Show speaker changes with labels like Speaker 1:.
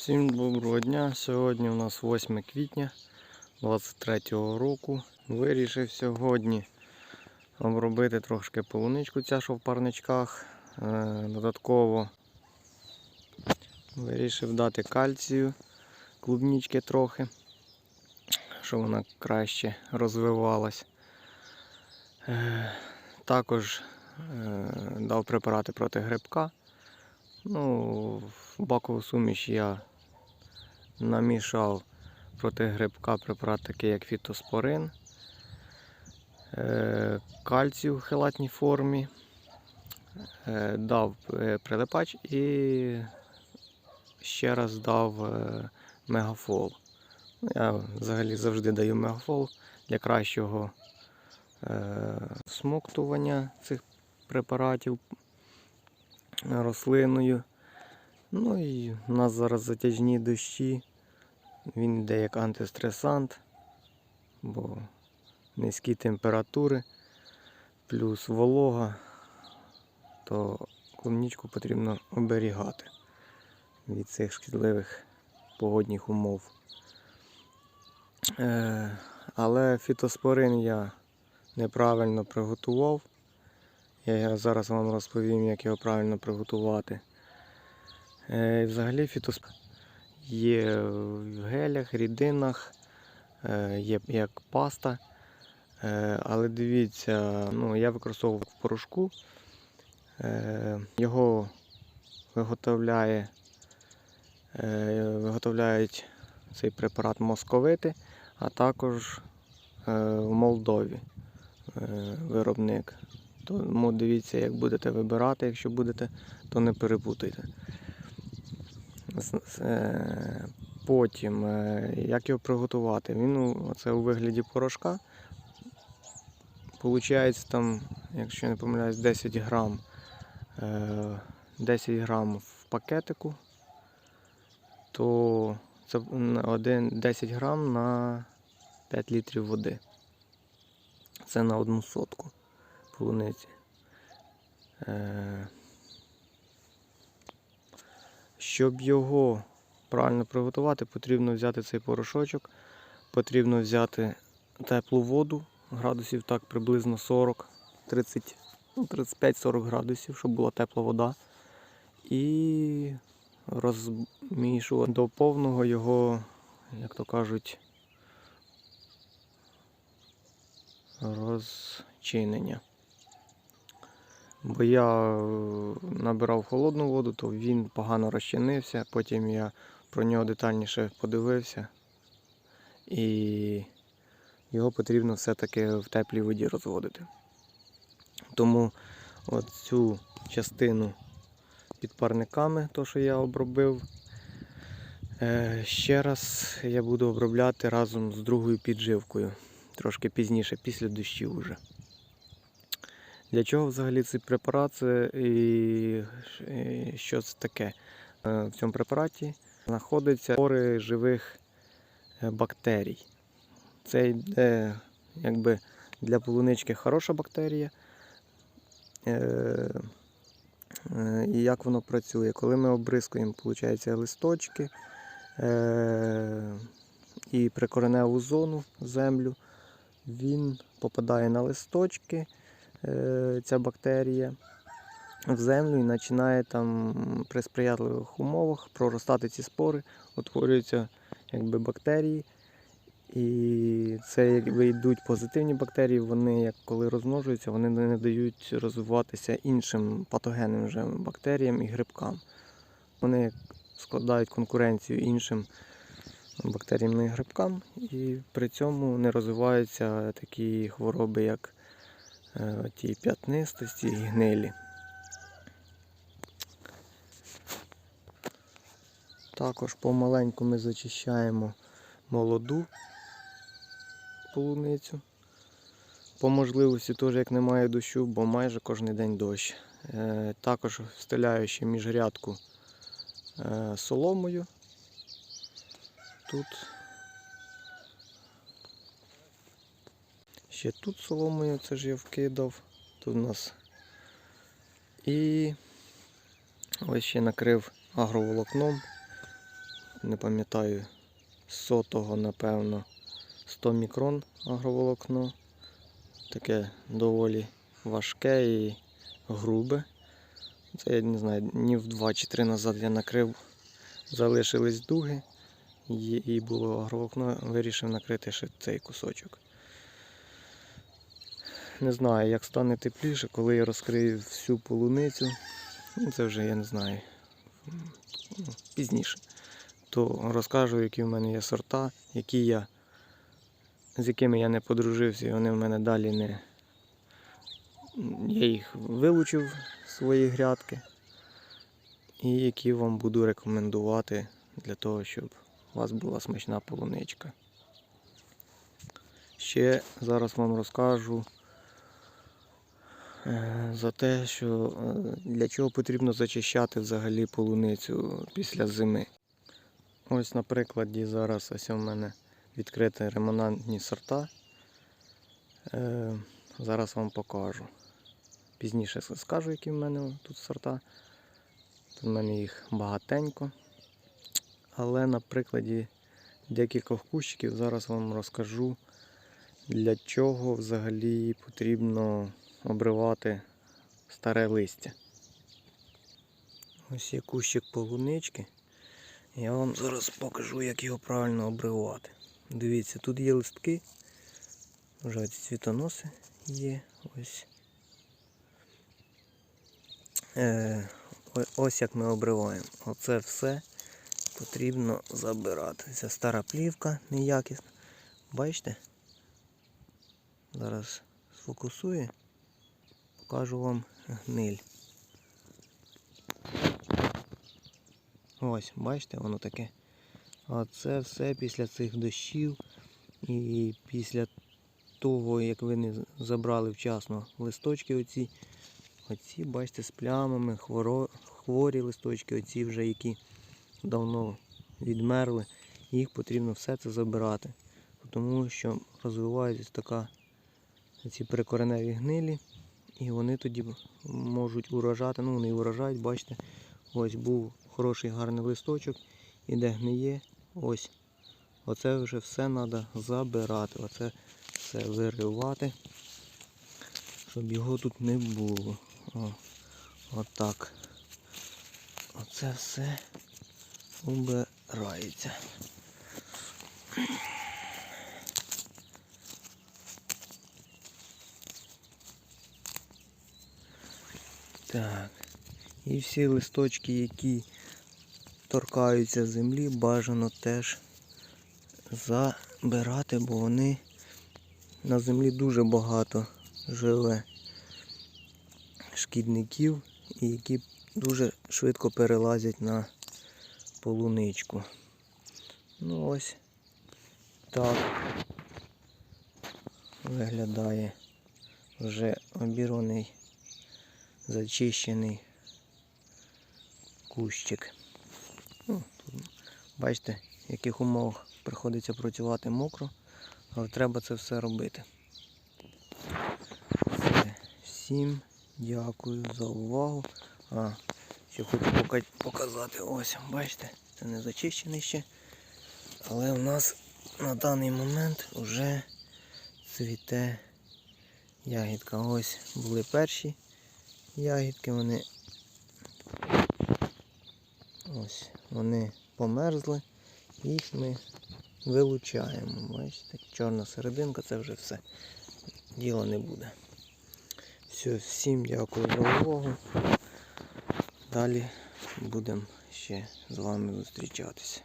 Speaker 1: Всім доброго дня. Сьогодні у нас 8 квітня 23 року. Вирішив сьогодні обробити трошки полуничку ця, що в парничках. Е, Додатково вирішив дати кальцію клубнічки трохи, щоб вона краще розвивалась. Е, Також е, дав препарати проти грибка. Ну, бакову суміш я намішав проти грибка препарат такий, як фітоспорин, е, кальцію в хелатній формі, е, дав е, прилипач і ще раз дав мегафол. Я взагалі завжди даю мегафол для кращого е, смоктування цих препаратів рослиною. Ну і у нас зараз затяжні дощі. Він йде як антистресант, бо низькі температури, плюс волога, то клубнічку потрібно оберігати від цих шкідливих погодних умов. Е, але фітоспорин я неправильно приготував. Я зараз вам розповім, як його правильно приготувати. Е, Взагалі фітосп є в гелях, рідинах, е, є як паста. Е, Але дивіться, ну, я використовував в порошку. Е, Його виготовляє, виготовляють цей препарат московити, а також в Молдові виробник. Тому дивіться, як будете вибирати, якщо будете, то не перепутайте. Е, Потім, е, як його приготувати? Він оце у вигляді порошка. Получається там, якщо я не помиляюсь, 10 грам, е, 10 грам в пакетику, то це на один 10 грам на 5 літрів води. Це на одну сотку полуниці. Щоб його правильно приготувати, потрібно взяти цей порошочок, потрібно взяти теплу воду, градусів так приблизно 40, 30, ну, 35-40 градусів, щоб була тепла вода. І розмішувати до повного його, як то кажуть, розчинення. Бо я е, набирав холодну воду, то він погано розчинився. Потім я про нього детальніше подивився. І його потрібно все-таки в теплій воді розводити. Тому от цю частину під парниками, то що я обробив, е, ще раз я буду обробляти разом з другою підживкою. Трошки пізніше, після дощів уже. Для чого взагалі цей препарат і і що це таке? Е, В цьому препараті знаходяться спори живих е, бактерій. Це йде якби для полунички хороша бактерія. Е, е, І як воно працює? Коли ми обрискуємо, виходить, листочки е, і прикореневу зону землю, він попадає на листочки е, ця бактерія в землю і починає там при сприятливих умовах проростати ці спори, утворюються якби бактерії. І це якби йдуть позитивні бактерії, вони як коли розмножуються, вони не дають розвиватися іншим патогенним вже бактеріям і грибкам. Вони складають конкуренцію іншим бактеріям і грибкам, і при цьому не розвиваються такі хвороби, як е, ті п'ятнистості і гнилі. Також помаленьку ми зачищаємо молоду полуницю. По можливості теж як немає дощу, бо майже кожен день дощ. Е, Також встеляю ще міжрядку е, соломою. Тут ще тут соломою, це ж я вкидав. Тут у нас. І ось ще накрив агроволокном не пам'ятаю, сотого, напевно, 100 мікрон агроволокно. Таке доволі важке і грубе. Це я не знаю, днів два чи три назад я накрив, залишились дуги. І було агроволокно, вирішив накрити ще цей кусочок. Не знаю, як стане тепліше, коли я розкрию всю полуницю. Ну, це вже я не знаю. ну, Пізніше. То розкажу, які в мене є сорта, які я, з якими я не подружився, і вони в мене далі не. Я їх вилучив з свої грядки. І які вам буду рекомендувати для того, щоб у вас була смачна полуничка. Ще зараз вам розкажу за те, що е, для чого потрібно зачищати взагалі полуницю після зими. Ось на прикладі зараз ось у мене відкриті ремонантні сорта. Е, Зараз вам покажу. Пізніше скажу, які в мене тут сорта. Тут в мене їх багатенько. Але на прикладі декількох кущиків зараз вам розкажу, для чого взагалі потрібно обривати старе листя. Ось є кущик полунички. Я вам зараз покажу, як його правильно обривати. Дивіться, тут є листки, вже ці цвітоноси є. Ось. Е, ось як ми обриваємо. Оце все потрібно забирати. Це стара плівка неякісна. Бачите? Зараз сфокусую, покажу вам гниль. Ось, бачите, воно таке. А це все після цих дощів і після того, як ви не забрали вчасно листочки оці, оці, бачите, з плямами, хворо, хворі листочки, оці вже які давно відмерли, їх потрібно все це забирати. Тому що розвивається така ці прикореневі гнилі, і вони тоді можуть уражати, ну вони і уражають, бачите, ось був хороший гарний листочок, і де гниє, ось. Оце вже все треба забирати, оце все виривати, щоб його тут не було. О, отак. Оце все убирається. Так. І всі листочки, які торкаються землі, бажано теж забирати, бо вони на землі дуже багато живе шкідників, і які дуже швидко перелазять на полуничку. Ну ось так виглядає вже обірваний, зачищений кущик. Ну, бачите, в яких умовах приходиться працювати мокро, але треба це все робити. Все. Всім дякую за увагу. А, ще хочу показати, ось, бачите, це не зачищений ще. Але у нас на даний момент вже цвіте ягідка. Ось були перші ягідки, вони ось вони померзли, їх ми вилучаємо. Бачите, чорна серединка, це вже все. Діла не буде. Все, всім дякую за увагу. Далі будемо ще з вами зустрічатися.